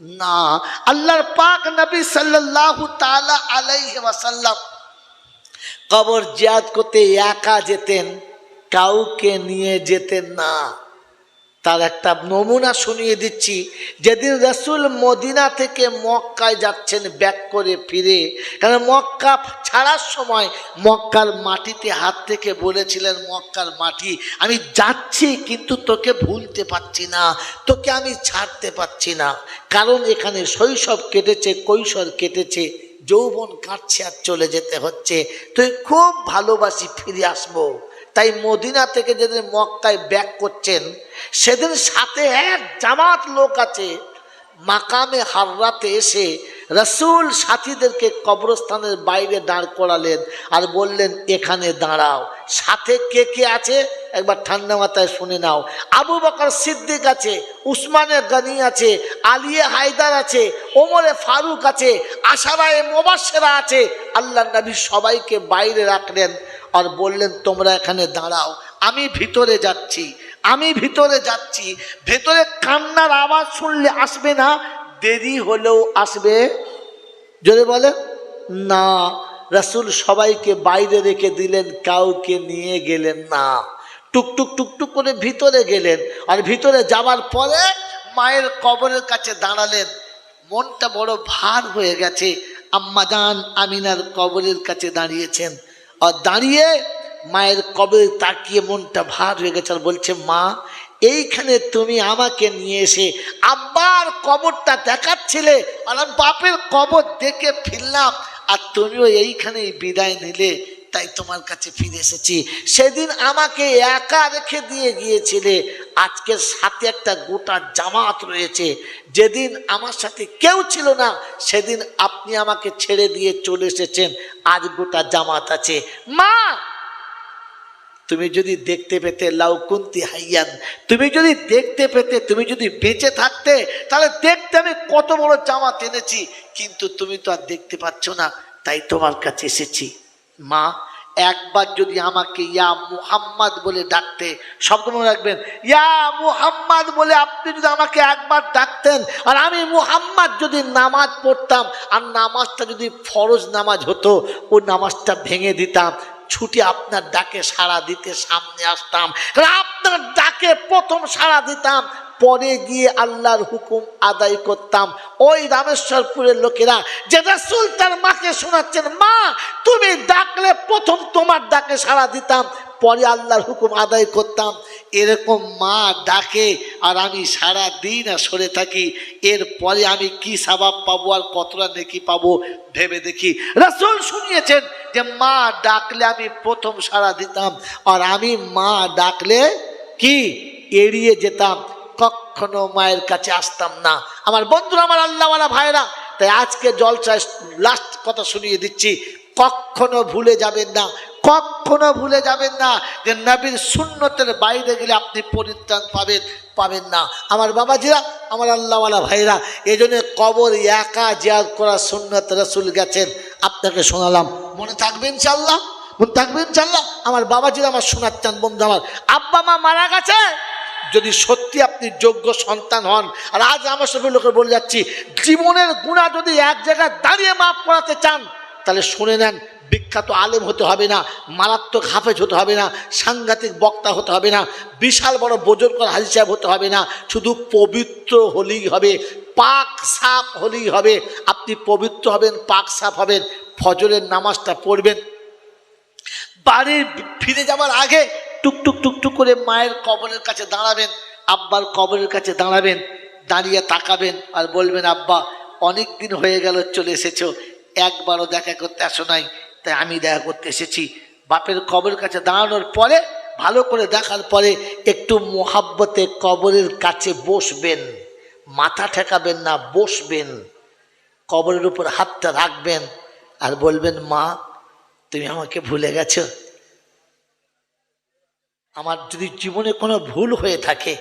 না, আল্লাহর পাক নবী সাল্লাল্লাহু তাআলা আলাইহি ওয়াসাল্লাম কবর জিয়াদ করতে একা যেতেন, কাউকে নিয়ে যেতেন না। তার একটা নমুনা শুনিয়ে দিচ্ছি। যেদিন রসুল মদিনা থেকে মক্কায় যাচ্ছেন, ব্যাক করে ফিরে কারণ মক্কা ছাড়ার সময় মক্কার মাটিতে হাত থেকে বলেছিলেন, মক্কার মাটি, আমি যাচ্ছি কিন্তু তোকে ভুলতে পারছি না, তোকে আমি ছাড়তে পারছি না। কারণ এখানে শৈশব কেটেছে, কৈশোর কেটেছে, যৌবন কাটছে আর চলে যেতে হচ্ছে। তুই খুব ভালোবাসি, ফিরে আসব। তাই মদিনা থেকে যেদিন মক্কায় ব্যাক করছেন, সেদিন সাথে এক জামাত লোক আছে, মাকামে হাররাতে এসে রসুল সাথীদেরকে কবরস্থানের বাইরে দাঁড় করালেন আর বললেন, এখানে দাঁড়াও। সাথে কে কে আছে? একবার ঠান্ডা মাথায় শুনে নাও। আবু বকর সিদ্দিক আছে, উসমানে গানি আছে আলিয়ে হায়দার আছে, ওমরে ফারুক আছে আশারায় মোবাসেরা আছে। আল্লাহ নবী সবাইকে বাইরে রাখলেন। আর বললেন, তোমরা এখানে দাঁড়াও, আমি ভিতরে যাচ্ছি, আমি ভিতরে যাচ্ছি। ভেতরে কান্নার আওয়াজ শুনলে আসবে না, দেরি হলেও আসবে। যদি বলে না, রাসুল সবাইকে বাইরে রেখে দিলেন, কাউকে নিয়ে গেলেন না। টুকটুক টুকটুক করে ভিতরে গেলেন, আর ভিতরে যাওয়ার পরে মায়ের কবরের কাছে দাঁড়ালেন। মনটা বড় ভার হয়ে গেছে। আম্মাজান আমিনার কবরের কাছে দাঁড়িয়েছেন। আর দাঁড়িয়ে মায়ের কবে তাকিয়ে মনটা ভার হয়ে গেছে আর বলছে, মা, এইখানে তুমি আমাকে নিয়ে এসে আব্বার কবরটা দেখাচ্ছিলে আর বাপের কবর দেখে ফিরলাম আর তুমিও এইখানেই বিদায় নিলে। তাই তোমার কাছে ফিরে এসেছি। সেদিন আমাকে একা রেখে দিয়ে গিয়েছিলে। আজকের সাথে একটা গোটা জামাত রয়েছে। যেদিন আমার সাথে কেউ ছিল না, সেদিন আপনি আমাকে ছেড়ে দিয়ে চলে এসেছেন। আজ গোটা জামাত আছে। মা! তুমি যদি দেখতে পেতে লাউকুন্তি হাইয়ান, তুমি যদি দেখতে পেতে, তুমি যদি বেঁচে থাকতে, তাহলে দেখতে আমি কত বড় জামা এনেছি। কিন্তু তুমি তো আর দেখতে পাচ্ছ না, তাই তোমার কাছে এসেছি। মা, একবার যদি আমাকে ইয়া মুহাম্মদ বলে ডাকতে, শব্দ মনে রাখবেন, ইয়া মুহাম্মদ বলে আপনি যদি আমাকে একবার ডাকতেন, আর আমি মুহাম্মদ যদি নামাজ পড়তাম, আর নামাজটা যদি ফরজ নামাজ হতো ও নামাজটা ভেঙে দিতাম, ছুটি আপনার ডাকে সাড়া দিতে সামনে আসতাম আপনার ডাকে প্রথম সাড়া দিতাম, পরে গিয়ে আল্লাহর হুকুম আদায় করতাম। ওই রামেশ্বরপুরের লোকেরা যে রাসুল তার মাকে শোনাচ্ছেন, মা, তুমি ডাকলে প্রথম তোমার ডাকে সাড়া দিতাম, পরে আল্লাহর হুকুম আদায় করতাম। এরকম মা ডাকে আর আমি সারা দিন আর সরে থাকি। এরপরে আমি কি স্বভাব পাবো আর কতটা নেকি পাবো ভেবে দেখি। রাসুল শুনিয়েছেন যে, মা ডাকলে আমি প্রথম সাড়া দিতাম, আর আমি মা ডাকলে কি? এড়িয়ে যেতাম। কখনো মায়ের কাছে আসতাম না। আমার বন্ধুরা, আমার আল্লাহওয়ালা ভাইরা তাই আজকে জলসায় লাস্ট কথা শুনিয়ে দিচ্ছি। কখনো ভুলে যাবেন না। কখনো ভুলে যাবেন না যে নবীর শূন্যতের বাইরে গেলে আপনি পরিত্রাণ পাবেন পাবেন না। আমার বাবাজিরা, আমার আল্লাহওয়ালা ভাইরা এই জন্য কবর একা জিয়াদ করা সুন্নত রসুল গেছেন। আপনাকে শোনালাম। মনে থাকবেন চাল্লাহ থাকবেন চাল্লাহ আমার বাবাজিরা আমার শোনাচ্ছেন বন্ধু আমার আব্বা মা মারা গেছে, যদি সত্যি আপনি যোগ্য সন্তান হন, আর আজ আমার সব লোকের বলে যাচ্ছি, জীবনের গুণা যদি এক জায়গায় দাঁড়িয়ে মাফ করাতে চান, তাহলে শুনে নেন, বিখ্যাত আলেম হতে হবে না, মারাত্মক হাফেজ হতে হবে না, সাংঘাতিক বক্তা হতে হবে না, বিশাল বড় বোজন করা হাজি সাহেব হতে হবে না, শুধু পবিত্র হলেই হবে, পাক সাপ হলেই হবে, আপনি পবিত্র হবেন, পাক সাপ হবেন, ফজরের নামাজটা পড়বেন বাড়ি ফিরে যাওয়ার আগে টুকটুক টুকটুক করে মায়ের কবরের কাছে দাঁড়াবেন, আব্বার কবরের কাছে দাঁড়াবেন, দাঁড়িয়ে তাকাবেন আর বলবেন, আব্বা অনেক দিন হয়ে গেল, চলে এসেছ। একবারও দেখা করতে আসো নাই, তাই আমি দেখা করতে এসেছি। বাপের কবরের কাছে দাঁড়ানোর পরে, ভালো করে দেখার পরে একটু মোহাব্বতে কবরের কাছে বসবেন। মাথা ঠেকাবেন না, বসবেন। কবরের উপর হাতটা রাখবেন আর বলবেন, মা তুমি আমাকে ভুলে গেছো? আমার যদি জীবনে কোনো ভুল হয়ে থাকে,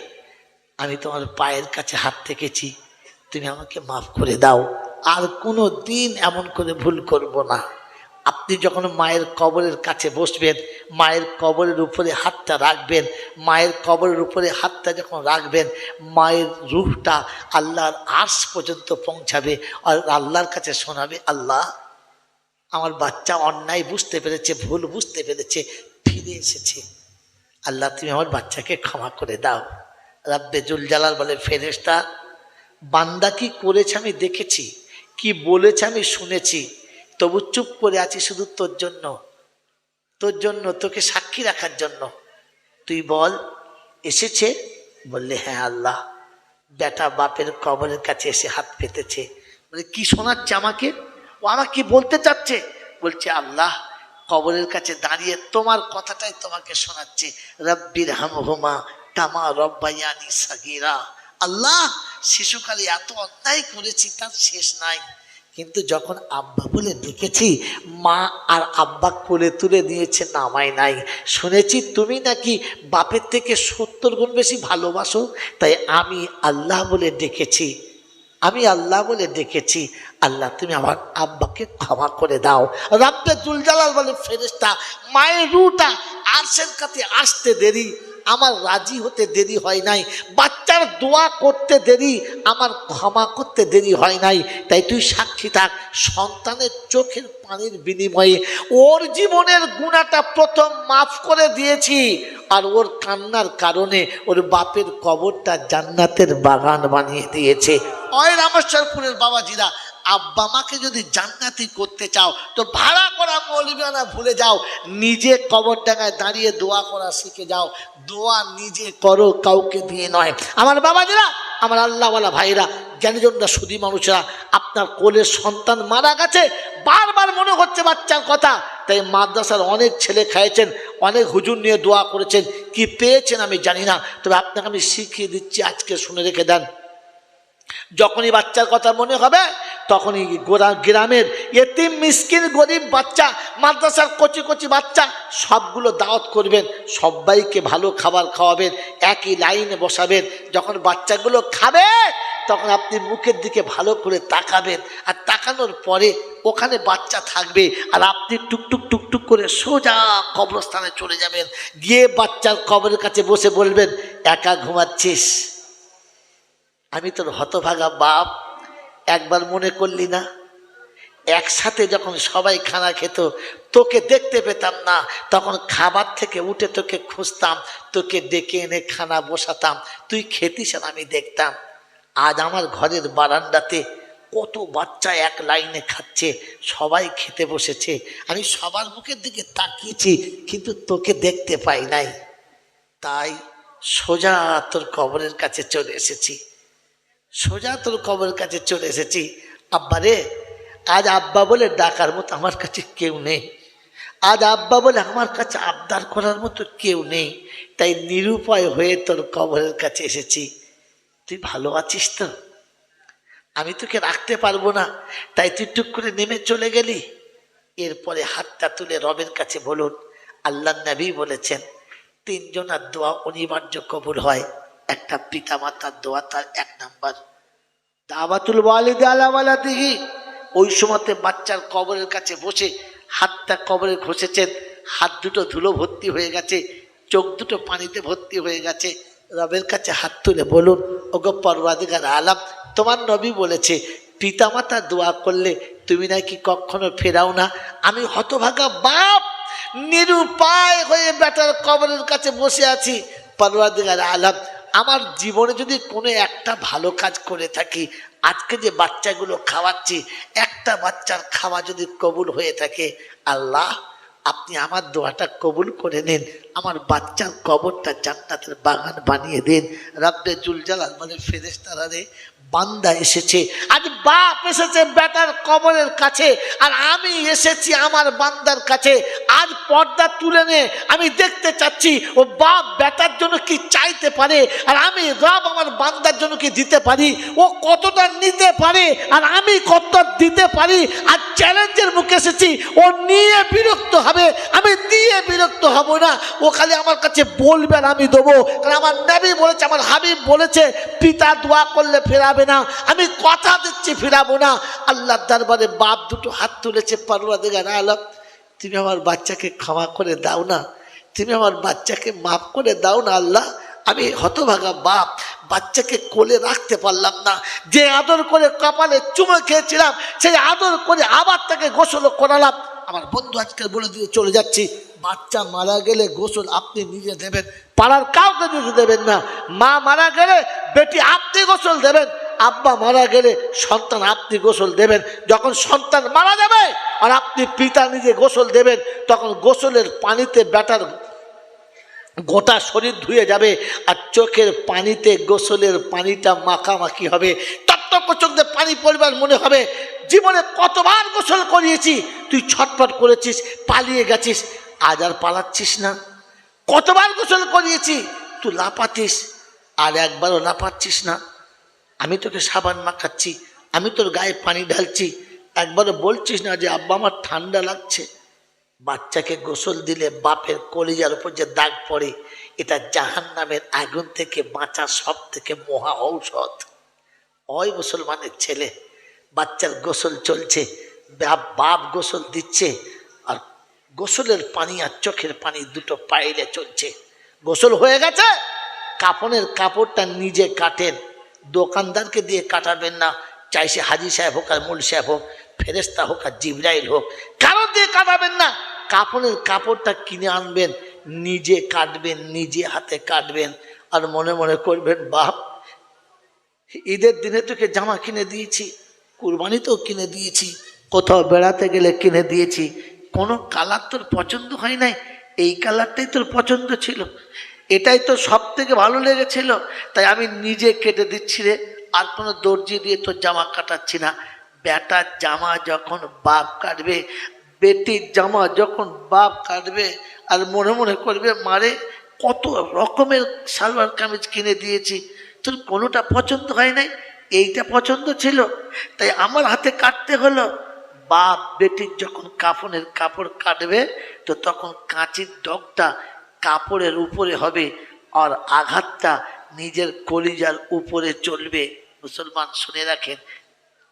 আমি তোমার পায়ের কাছে হাত থেকেছি তুমি আমাকে মাফ করে দাও। আর কোনো দিন এমন করে ভুল করব না। আপনি যখন মায়ের কবরের কাছে বসবেন, মায়ের কবরের উপরে হাতটা রাখবেন, মায়ের কবরের উপরে হাতটা যখন রাখবেন, মায়ের রূহটা আল্লাহর আর্স পর্যন্ত পৌঁছাবে আর আল্লাহর কাছে শোনাবে, আল্লাহ আমার বাচ্চা অন্যায় বুঝতে পেরেছে, ভুল বুঝতে পেরেছে, ফিরে এসেছে। আল্লাহ, তুমি আমার বাচ্চাকে ক্ষমা করে দাও। রাব্বে জুল জালাল বলে ফেরেস্তা বান্দা কি করেছে আমি দেখেছি, কি বলেছে আমি শুনেছি, তবু চুপ করে আছি শুধু তোর জন্য। তোর জন্য, তোকে সাক্ষী রাখার জন্য। তুই বল, এসেছে? বললে হ্যাঁ আল্লাহ। বেটা বাপের কবরের কাছে এসে হাত পেতেছে। বলে, কি শোনাচ্ছে আমাকে? ও আমাকে কি বলতে চাচ্ছে, বলছে, আল্লাহ, কবরের কাছে দাঁড়িয়ে তোমার কথাটাই তোমাকে শোনাচ্ছে। রব্বির হাম হামহুমা কামা রব্বাইয়ানি সাগিরা। আল্লাহ, শিশুকালে এত অন্যায় করেছি, তার শেষ নাই। কিন্তু যখন আব্বা বলে ডেকেছি, মা আর আব্বা কোলে তুলে নিয়েছে নামাই নাই। শুনেছি, তুমি নাকি বাপের থেকে সত্তর গুণ বেশি ভালোবাসো? তাই আমি আল্লাহ বলে ডেকেছি আমি আল্লাহ বলে ডেকেছি আল্লাহ তুমি আমার আব্বাকে ক্ষমা করে দাও। রাব্বে জুলজালাল বলে ফেরেস্তা মায়ের রুটা আরশের কাছে আসতে দেরি, আমার রাজি হতে দেরি হয় নাই, বাচ্চার দোয়া করতে দেরি, আমার ক্ষমা করতে দেরি হয় নাই। তাই তুই সাক্ষী থাক, সন্তানের চোখের পানির বিনিময়ে। ওর জীবনের গুণাটা প্রথম মাফ করে দিয়েছি আর ওর কান্নার কারণে ওর বাপের কবরটা জান্নাতের বাগান বানিয়ে দিয়েছে। অয় রামেশ্বরপুরের বাবাজিরা, আব্বা মাকে যদি জান্নাতি করতে চাও, তো ভাড়া করা মৌলবিয়ানা ভুলে যাও। নিজে কবর ডাঙায় দাঁড়িয়ে দোয়া করা শিখে যাও। দোয়া নিজে করো, কাউকে দিয়ে নয়। আমার বাবাজিরা, আমার আল্লাহওয়ালা ভাইরা জ্ঞানীজনরা সুদী মানুষরা আপনার কোলের সন্তান মারা গেছে, বারবার মনে হচ্ছে বাচ্চার কথা। তাই মাদ্রাসার অনেক ছেলে খাইয়েছেন, অনেক হুজুর নিয়ে দোয়া করেছেন। কি পেয়েছেন আমি জানি না, তবে আপনাকে আমি শিখিয়ে দিচ্ছি, আজকে শুনে রেখে দেন। যখনই বাচ্চার কথা মনে হবে, তখনই গোরা গ্রামের এতিম, মিসকিন, গরিব বাচ্চা, মাদ্রাসার কচি কচি বাচ্চা, সবগুলো দাওয়াত করবেন, সবাইকে ভালো খাবার খাওয়াবেন, একই লাইনে বসাবেন। যখন বাচ্চাগুলো খাবে তখন আপনি মুখের দিকে ভালো করে তাকাবেন আর তাকানোর পরে ওখানে বাচ্চা থাকবে আর আপনি টুকটুক টুকটুক করে সোজা কবরস্থানে চলে যাবেন। গিয়ে বাচ্চার কবরের কাছে বসে বলবেন, একা ঘুমাচ্ছিস? আমি তোর হতভাগা বাপ, একবার মনে করলি না? একসাথে যখন সবাই খানা খেত, তোকে দেখতে পেতাম না। তখন খাবার থেকে উঠে তোকে খুঁজতাম, তোকে ডেকে এনে খানা বসাতাম। তুই খেতিস আমি দেখতাম। আজ আমার ঘরের বারান্দাতে কত বাচ্চা এক লাইনে খাচ্ছে, সবাই খেতে বসেছে। আমি সবার মুখের দিকে তাকিয়েছি, কিন্তু তোকে দেখতে পাই নাই। তাই সোজা তোর কবরের কাছে চলে এসেছি। সোজা তোর কবরের কাছে চলে এসেছি। আব্বা রে, আজ আব্বা বলে ডাকার মতো আমার কাছে কেউ নেই। আজ আব্বা বলে আমার কাছে আবদার করার মতো কেউ নেই। তাই নিরুপায় হয়ে তোর কবরের কাছে এসেছি। তুই ভালো আছিস তো? আমি তোকে রাখতে পারব না, তাই তুই টুক করে নেমে চলে গেলি। এরপরে হাতটা তুলে রবের কাছে বলুন, আল্লাহ নবী বলেছেন, তিনজনার দোয়া অনিবার্য কবুল হয়, একটা পিতা মাতার দোয়া তার এক নাম্বার। দাওয়াতুল ওয়ালিদ আলাওয়ালা দিহি ওই সময়তে বাচ্চার কবরের কাছে বসে হাতটা কবরে ঘষেছেন, হাত দুটো ধুলো ভর্তি হয়ে গেছে, চোখ দুটো পানিতে ভর্তি হয়ে গেছে, রবের কাছে হাত তুলে বলুন ওগো পর্বাধিকার আলাম তোমার নবী বলেছে, পিতামাতা দোয়া করলে তুমি নাকি কখনো ফেরাও না। আমি হতভাগা বাপ, নিরুপায় হয়ে বেটার কবরের কাছে বসে আছি। পর্বাধিকার আলাম আমার জীবনে যদি কোনো একটা ভালো কাজ করে থাকি, আজকে যে বাচ্চাগুলো খাওয়াচ্ছি, একটা বাচ্চার খাওয়া যদি কবুল হয়ে থাকে, আল্লাহ আপনি আমার দোয়াটা কবুল করে নিন, আমার বাচ্চার কবরটা জান্নাতের বাগান বানিয়ে দিন। রাব্বে জুলজালাল মানে ফেরেস্তারা রে, বান্দা এসেছে, আজ বাপ এসেছে বেটার কবরের কাছে, আর আমি এসেছি আমার বান্দার কাছে। আজ পর্দা তুলে নে। আমি দেখতে চাচ্ছি, ও বাপ বেটার জন্য কি চাইতে পারে? আর আমি রব আমার বান্দার জন্য কি দিতে পারি? ও কতটা নিতে পারে? আর আমি কতটা দিতে পারি? আর চ্যালেঞ্জের মুখে এসেছি, ও নিয়ে বিরক্ত হবে। আমি দিয়ে বিরক্ত হব না। ও খালি আমার কাছে বলবে আর আমি দেবো। কারণ আমার নবী বলেছে, আমার হাবিব বলেছে, পিতা দোয়া করলে ফেরাবে না। আমি কথা দিচ্ছি, ফেরাবো না। আল্লাহর দরবারে বাপ দুটো হাত তুলেছে পারুয়া দিগার আলম তুমি আমার বাচ্চাকে ক্ষমা করে দাও না। তুমি আমার বাচ্চাকে মাফ করে দাও না, আল্লাহ। আমি হতভাগা বাপ, বাচ্চাকে কোলে রাখতে পারলাম না। যে আদর করে কপালে চুমো খেয়েছিলাম, সেই আদর করে আবার তাকে গোসল করালাম। আমার বন্ধু আজকে বলে দিয়ে চলে যাচ্ছি, বাচ্চা মারা গেলে গোসল আপনি নিজে দেবেন, পাড়ার কাউকে দিতে দেবেন না। মা মারা গেলে বেটি আপনি গোসল দেবেন। আব্বা মারা গেলে সন্তান আপনি গোসল দেবেন। যখন সন্তান মারা যাবে আর আপনি পিতা নিজে গোসল দেবেন, তখন গোসলের পানিতে ব্যাটার গোটা শরীর ধুয়ে যাবে আর চোখের পানিতে গোসলের পানিটা মাখামাখি হবে। তত্ত্ব চোখ পানি পরিবার মনে হবে, জীবনে কতবার গোসল করিয়েছি, তুই ছটফট করেছিস, পালিয়ে গেছিস, আজ আর পালাচ্ছিস না। কতবার গোসল করিয়েছি, তুই লাপাতিস আর একবারও লাপাচ্ছিস না। আমি তোকে সাবান মাখাচ্ছি, আমি তোর গায়ে পানি ঢালছি, একবারও বলছিস না যে আব্বা আমার ঠান্ডা লাগছে। বাচ্চাকে গোসল দিলে বাপের কলিজার উপর যে দাগ পড়ে, এটা জাহান নামের আগুন থেকে বাঁচার সব থেকে মহা ঔষধ। ওই মুসলমানের ছেলে, বাচ্চার গোসল চলছে বাপ গোসল দিচ্ছে, আর গোসলের পানি আর চোখের পানি দুটো পাইলে চলছে। গোসল হয়ে গেছে? কাপনের কাপড়টা নিজে কাটেন দোকানদারকে দিয়ে কাটাবেন না। চাই সে হাজি সাহেব হোক আর মুল সাহেব হোক ফেরেস্তা হোক আর জিবরাইল হোক, কারও দিয়ে কাটাবেন না। কাপড়ের কাপড়টা কিনে আনবেন, নিজে কাটবেন, নিজে হাতে কাটবেন আর মনে মনে করবেন, বাপ, ঈদের দিনে তোকে জামা কিনে দিয়েছি, কুরবানিতেও কিনে দিয়েছি, কোথাও বেড়াতে গেলে কিনে দিয়েছি, কোনো কালার তোর পছন্দ হয় নাই? এই কালারটাই তোর পছন্দ ছিল। এটাই তো সব থেকে ভালো লেগেছিল। তাই আমি নিজে কেটে দিচ্ছি রে। আর কোনো দর্জি দিয়ে তোর জামা কাটাচ্ছি না। বেটার জামা যখন বাপ কাটবে, বেটির জামা যখন বাপ কাটবে, আর মনে মনে করবে মারে কত রকমের সালোয়ার কামিজ কিনে দিয়েছি। তোর কোনোটা পছন্দ হয় নাই? এইটা পছন্দ ছিল। তাই আমার হাতে কাটতে হলো। বাপ বেটির যখন কাফনের কাপড় কাটবে, তো তখন কাঁচির ডগটা কাপড়ের উপরে হবে আর আঘাতটা নিজের কলিজার উপরে চলবে। মুসলমান শুনে রাখেন,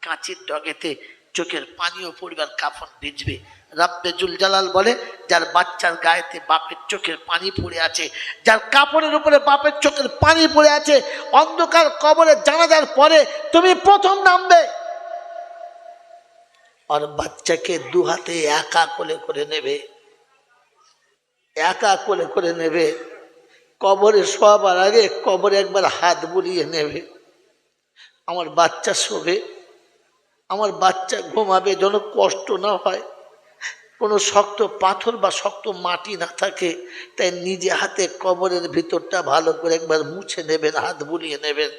কাঁচির ডগেতে চোখের পানিও পরিবার কাফন ভিজবে। রাব্বে জুল জালাল বলে, যার বাচ্চার গায়েতে বাপের চোখের পানি পড়ে আছে, যার কাপড়ের উপরে বাপের চোখের পানি পড়ে আছে, অন্ধকার কবরে জানাজার পরে তুমি প্রথম নামবে। আর বাচ্চাকে দু হাতে একা কোলে করে নেবে। একা কোলে করে নেবে। কবরে শোয়াবার আগে কবরে একবার হাত বুলিয়ে নেবে। আমার বাচ্চা শোবে, আমার বাচ্চা ঘুমাবে, যেন কষ্ট না হয়। কোনো শক্ত পাথর বা শক্ত মাটি না থাকে, তাই নিজে হাতে কবরের ভিতরটা ভালো করে একবার মুছে নেবেন, হাত বুলিয়ে নেবেন।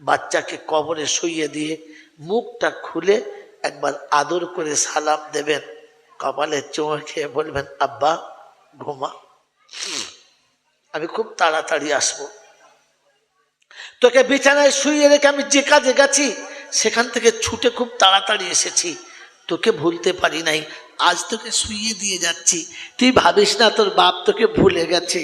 বাচ্চাকে কবরে শুইয়ে দিয়ে মুখটা খুলে একবার আদর করে সালাম দেবেন। কপালে চোখ বলবেন, আব্বা ঘুমা। আমি খুব তাড়াতাড়ি আসব। তোকে বিছানায় শুয়ে রেখে আমি যে কাজে গেছি, সেখান থেকে ছুটে খুব তাড়াতাড়ি এসেছি। তোকে ভুলতে পারি নাই, আজ তোকে শুইয়ে দিয়ে যাচ্ছি। তুই ভাবিস না, তোর বাপ তোকে ভুলে গেছে।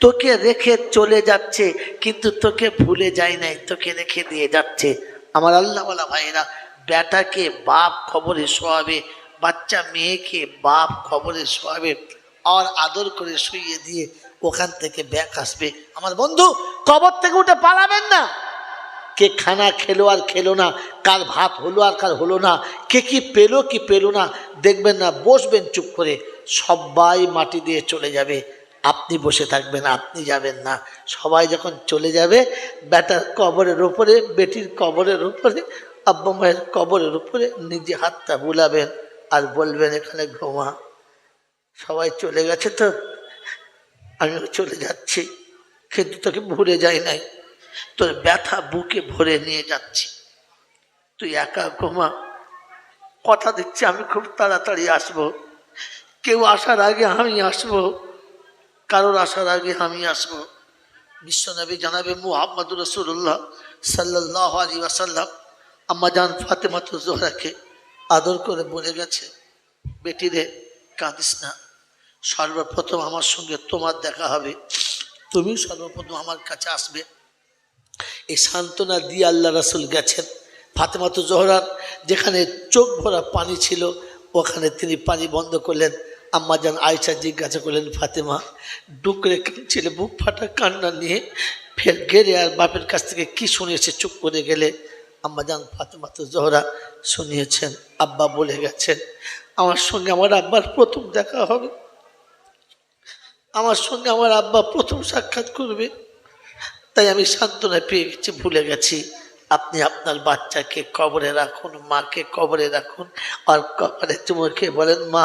তোকে রেখে চলে যাচ্ছে, কিন্তু তোকে ভুলে যায় নাই, তোকে রেখে দিয়ে যাচ্ছে। আমার আল্লাহওয়ালা ভাইরা বেটাকে বাপ খবরে শোয়াবে, বাচ্চা মেয়েকে বাপ খবরে শোয়াবে। আর আদর করে শুইয়ে দিয়ে ওখান থেকে ব্যাগ আসবে। আমার বন্ধু, কবর থেকে উঠে পালাবেন না। কে খানা খেলো আর খেলো না, কার ভাত হলো আর কার হলো না, কে কি পেল কি পেল না, দেখবেন না, বসবেন চুপ করে, সবাই মাটি দিয়ে চলে যাবে। আপনি বসে থাকবেন, আপনি যাবেন না। সবাই যখন চলে যাবে বেটার কবরের ওপরে বেটির কবরের ওপরে আব্বা মায়ের কবরের উপরে নিজে হাতটা বুলাবেন আর বলবেন, এখানে ঘুমা। সবাই চলে গেছে তো? আমিও চলে যাচ্ছি। কিন্তু তোকে ভুলে যাই নাই। তোর ব্যথা বুকে ভরে নিয়ে যাচ্ছি। তুই একা ঘুমা। কথা দিচ্ছি, আমি খুব তাড়াতাড়ি আসব। কেউ আসার আগে আমি আসব। কারোর আসার আগে আমি আসব। বিশ্বনবী জানাবে মুহাম্মদ রসুল্লাহ সাল্লাহ আলী ওয়াসাল্লাম। আম্মা জান ফাতেমাত জোহরাকে আদর করে বলে গেছে বেটিরে কাঁদিস না। সর্বপ্রথম আমার সঙ্গে তোমার দেখা হবে। তুমি সর্বপ্রথম আমার কাছে আসবে। এই সান্ত্বনা দিয়ে আল্লাহ রাসুল গেছেন ফাতেমাতু জহরার, যেখানে চোখ ভরা পানি ছিল, ওখানে তিনি পানি বন্ধ করলেন। আম্মা যান আয়সা জিজ্ঞাসা করলেন, ফাতেমা, ডুকরে ছেলে বুক ফাটা কান্না নিয়ে? ফের গেলে আর বাপের কাছ থেকে কি শুনিয়েছে চুপ করে গেলে? আম্মা যান ফাতেমা তো জহরা শুনিয়েছেন, আব্বা বলে গেছেন আমার সঙ্গে আমার আব্বার প্রথম দেখা হবে। আমার সঙ্গে আমার আব্বা প্রথম সাক্ষাৎ করবে। তাই আমি সান্ত্বনা পেয়ে গেছি, ভুলে গেছি। আপনি আপনার বাচ্চাকে কবরে রাখুন, মাকে কবরে রাখুন, আর কবরে চুমুকে বলেন, মা,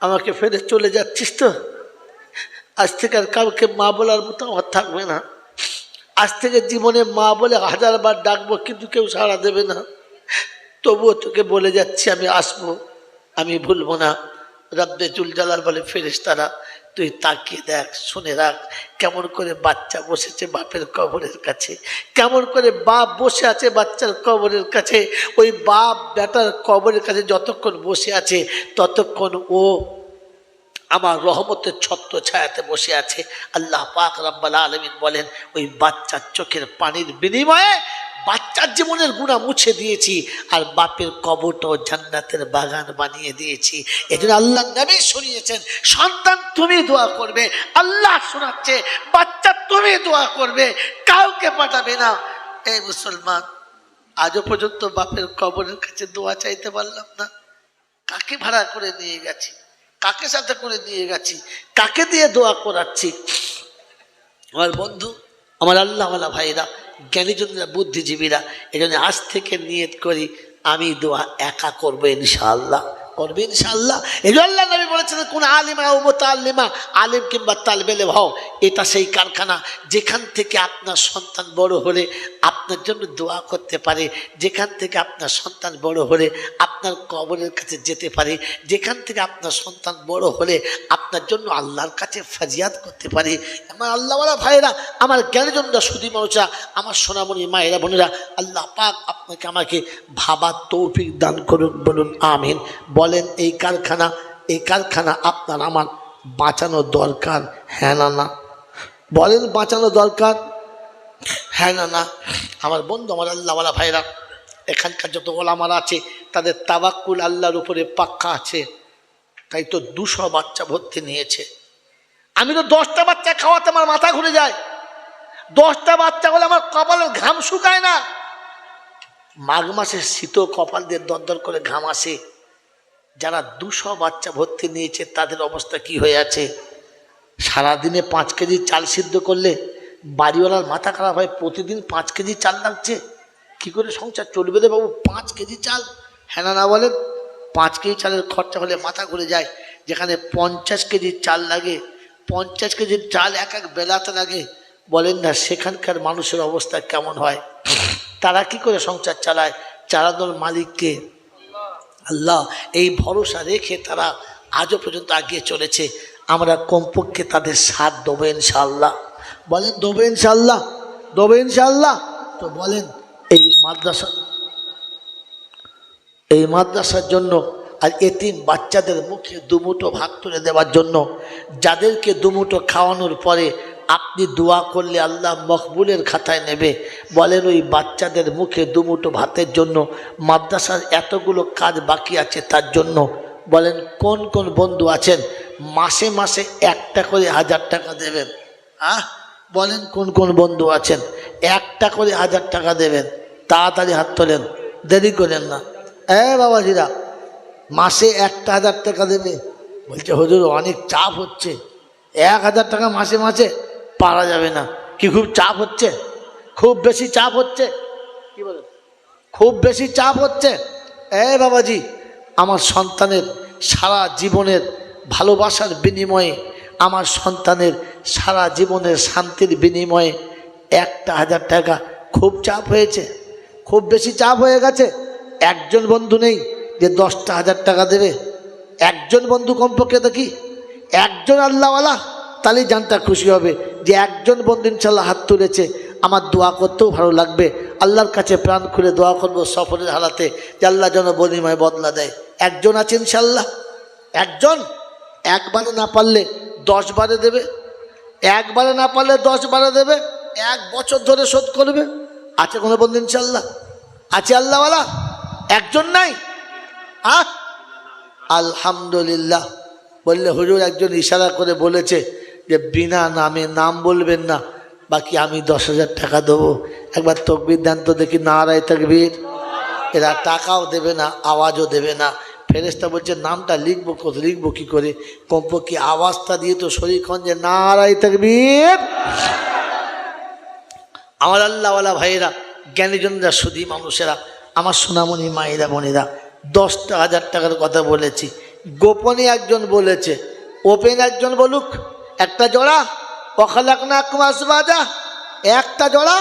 আমাকে ফেলে চলে যাচ্ছিস তো? আজ থেকে আর কাউকে মা বলার মতো আমার থাকবে না। আজ থেকে জীবনে মা বলে হাজারবার ডাকবো, কিন্তু কেউ সাড়া দেবে না। তবুও তোকে বলে যাচ্ছি, আমি আসব। আমি ভুলবো না। রব্বে জুল জালাল বলে ফেরিস তারা তুই তাকিয়ে দেখ, শুনে রাখ, কেমন করে বাচ্চা বসেছে বাপের কবরের কাছে। কেমন করে বাপ বসে আছে বাচ্চার কবরের কাছে। ওই বাপ বেটার কবরের কাছে যতক্ষণ বসে আছে, ততক্ষণ ও আমার রহমতের ছত্র ছায়াতে বসে আছে। আল্লাহ পাক রব্বাল আলমিন বলেন, ওই বাচ্চার চোখের পানির বিনিময়ে বাচ্চার জীবনের গুণা মুছে দিয়েছি, আর বাপের কবরটাও জান্নাতের বাগান বানিয়ে দিয়েছি। এই জন্য আল্লাহ নবী শুনিয়েছেন, সন্তান তুমি দোয়া করবে, আল্লাহ শোনাচ্ছে, বাচ্চা তুমি দোয়া করবে, কাউকে পাঠাবে না। এই মুসলমান, আজও পর্যন্ত বাপের কবরের কাছে দোয়া চাইতে পারলাম না। কাকে ভাড়া করে নিয়ে গেছি? কাকে সাথে করে নিয়ে গেছি? কাকে দিয়ে দোয়া করাচ্ছি? আমার বন্ধু, আমার আল্লাহওয়ালা ভাইরা জ্ঞানীজনরা বুদ্ধিজীবীরা এজন্য জন্য আজ থেকে নিয়ত করি আমি দোয়া একা করব ইনশাআল্লাহ। করবে ইনশাআল্লাহ। এই আল্লাহ নবী বলেছেন, কোন আলিমা ও মোতাল্লিমা, আলিম কিংবা তালবেলে ভাও এটা সেই কারখানা যেখান থেকে আপনার সন্তান বড় হলে আপনার জন্য দোয়া করতে পারে, যেখান থেকে আপনার সন্তান বড় হলে আপনার কবরের কাছে যেতে পারে, যেখান থেকে আপনার সন্তান বড় হলে আপনার জন্য আল্লাহর কাছে ফাজিয়াত করতে পারে। আমার আল্লাহওয়ালা ভাইয়েরা, আমার জ্ঞানজনরা, সুদী মানুষরা, আমার সোনামণি মায়েরা, বোনেরা, আল্লাহ পাক আপনাকে আমাকে ভাবার তৌফিক দান করুন বলুন আমিন। বলেন, এই কারখানা এই কারখানা আপনার আমার বাঁচানো দরকার। হ্যাঁ না বলেন বাঁচানো দরকার? হ্যাঁ না না। আমার বন্ধু, আমার আল্লাহওয়ালা ভাইরা, এখানকার যত ওলামার আছে, তাদের তাবাক্কুল আল্লাহর উপরে পাক্কা আছে। তাই তো দুশো বাচ্চা ভর্তি নিয়েছে। আমি তো দশটা বাচ্চা খাওয়াতে আমার মাথা ঘুরে যায়। দশটা বাচ্চা হলে আমার কপালের ঘাম শুকায় না। মাঘ মাসে শীত কপাল দিয়ে দরদর করে ঘাম আসে। যারা দুশো বাচ্চা ভর্তি নিয়েছে, তাদের অবস্থা কি হয়ে আছে? সারাদিনে পাঁচ কেজি চাল সিদ্ধ করলে বাড়িওয়ালার মাথা খারাপ হয়, প্রতিদিন পাঁচ কেজি চাল লাগছে। কি করে সংসার চলবে রে বাবু? পাঁচ কেজি চাল? হ্যাঁ না না বলেন। পাঁচ কেজি চালের খরচা হলে মাথা ঘুরে যায়। যেখানে পঞ্চাশ কেজি চাল লাগে, পঞ্চাশ কেজির চাল এক এক বেলাতে লাগে। বলেন না, সেখানকার মানুষের অবস্থা কেমন হয়? তারা কি করে সংসার চালায়? চালানোর মালিককে আল্লাহ এই ভরসা রেখে তারা আজও পর্যন্ত আগিয়ে চলেছে। আমরা কমপক্ষে তাদের সাথ দেবো ইনশাল্লাহ বলেন, দেবো ইনশাল্লাহ দেবো ইনশাল্লাহ তো বলেন, এই মাদ্রাসা, এই মাদ্রাসার জন্য আর এতিম বাচ্চাদের মুখে দুমুটো ভাত তুলে দেওয়ার জন্য, যাদেরকে দুমুটো খাওয়ানোর পরে আপনি দোয়া করলে আল্লাহ মকবুলের খাতায় নেবে। বলেন ওই বাচ্চাদের মুখে দুমুটো ভাতের জন্য, মাদ্রাসার এতগুলো কাজ বাকি আছে তার জন্য। বলেন, কোন কোন বন্ধু আছেন, মাসে মাসে একটা করে হাজার টাকা দেবেন? আহ? বলেন, কোন কোন বন্ধু আছেন, একটা করে হাজার টাকা দেবেন? তাড়াতাড়ি হাত তোলেন, দেরি করেন না। এ বাবাজিরা, মাসে একটা হাজার টাকা দেবে? বলছে, হুজুর, অনেক চাপ হচ্ছে। এক হাজার টাকা মাসে মাসে পারা যাবে না। কি খুব চাপ হচ্ছে? খুব বেশি চাপ হচ্ছে? কি বলেন খুব বেশি চাপ হচ্ছে? এ বাবাজি, আমার সন্তানের সারা জীবনের ভালোবাসার বিনিময়ে, আমার সন্তানের সারা জীবনের শান্তির বিনিময়ে একটা হাজার টাকা খুব চাপ হয়েছে। খুব বেশি চাপ হয়ে গেছে। একজন বন্ধু নেই যে দশটা হাজার টাকা দেবে। একজন বন্ধু কমপক্ষে দেখি। একজন আল্লাহওয়ালা। তাহলেই জানটা খুশি হবে যে একজন বন্ধু ইনশাল্লাহ হাত তুলেছে। আমার দোয়া করতেও ভালো লাগবে। আল্লাহর কাছে প্রাণ খুলে দোয়া করব সফরের হালাতে, যে আল্লাহ যেন বনিময় বদলা দেয়। একজন আছে ইনশাল্লাহ। একজন? একবারে না পারলে দশ বারে দেবে। একবারে না পারলে দশ বারে দেবে। এক বছর ধরে শোধ করবে। আছে কোনো বন্ধু ইনশাল্লাহ? আছে আল্লাহওয়ালা? একজন নাই? আহ! আলহামদুলিল্লাহ। বললে হুজুর একজন ইশারা করে বলেছে যে বিনা নামে নাম বলবেন না, বাকি আমি দশ হাজার টাকা দেবো। একবার তকবির দেন তো দেখি নারায় তকবির। এরা টাকাও দেবে না, আওয়াজও দেবে না। ফেরেস্তা বলছে, নামটা লিখব কত, লিখব কী করে? কমপক্ষে আওয়াজটা দিয়ে তো শরীর যে নারায় তকবীর। আমার আল্লাহওয়ালা ভাইয়েরা, জ্ঞানীজনরা সুদী মানুষেরা, আমার সোনামণি মায়েরা, বোনেরা, দশটা হাজার টাকার কথা বলেছি। গোপনে একজন বলেছে, ওপেন একজন বলুক। একটা জোড়া অখালাক না কুমাস বাজা একটা জোড়া,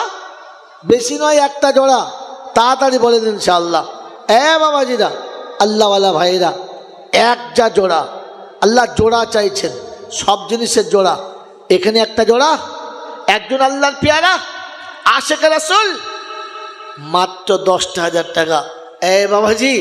বেশি নয় একটা জোড়া। তাড়াতাড়ি বলে দিন ইনশাআল্লাহ। এ বাবাজিরা, আল্লাহওয়ালা ভাইরা এক যা জোড়া। আল্লাহ জোড়া চাইছেন, সব জিনিসের জোড়া। এখানে একটা জোড়া, একজন আল্লাহর পেয়ারা, আশেখ রাসুল, মাত্র দশটা হাজার টাকা। এ বাবাজি,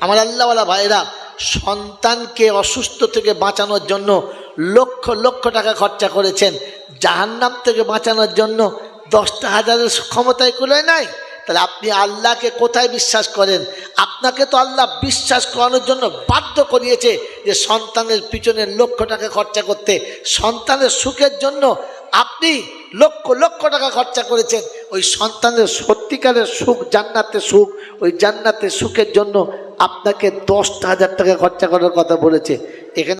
আমার আল্লাহওয়ালা ভাইরা সন্তানকে অসুস্থ থেকে বাঁচানোর জন্য লক্ষ লক্ষ টাকা খরচা করেছেন। জাহান্নাম থেকে বাঁচানোর জন্য দশটা হাজারের ক্ষমতায় কুলোয় নাই। তাহলে আপনি আল্লাহকে কোথায় বিশ্বাস করেন? আপনাকে তো আল্লাহ বিশ্বাস করানোর জন্য বাধ্য করিয়েছে যে সন্তানের পিছনে লক্ষ টাকা খরচা করতে। সন্তানের সুখের জন্য আপনি লক্ষ লক্ষ টাকা খরচা করেছেন। ওই সন্তানের সত্যিকারের সুখ, জান্নাতের সুখ, ওই জান্নাতের সুখের জন্য আপনাকে দশটা হাজার টাকা খরচা করার কথা বলেছে। এখানে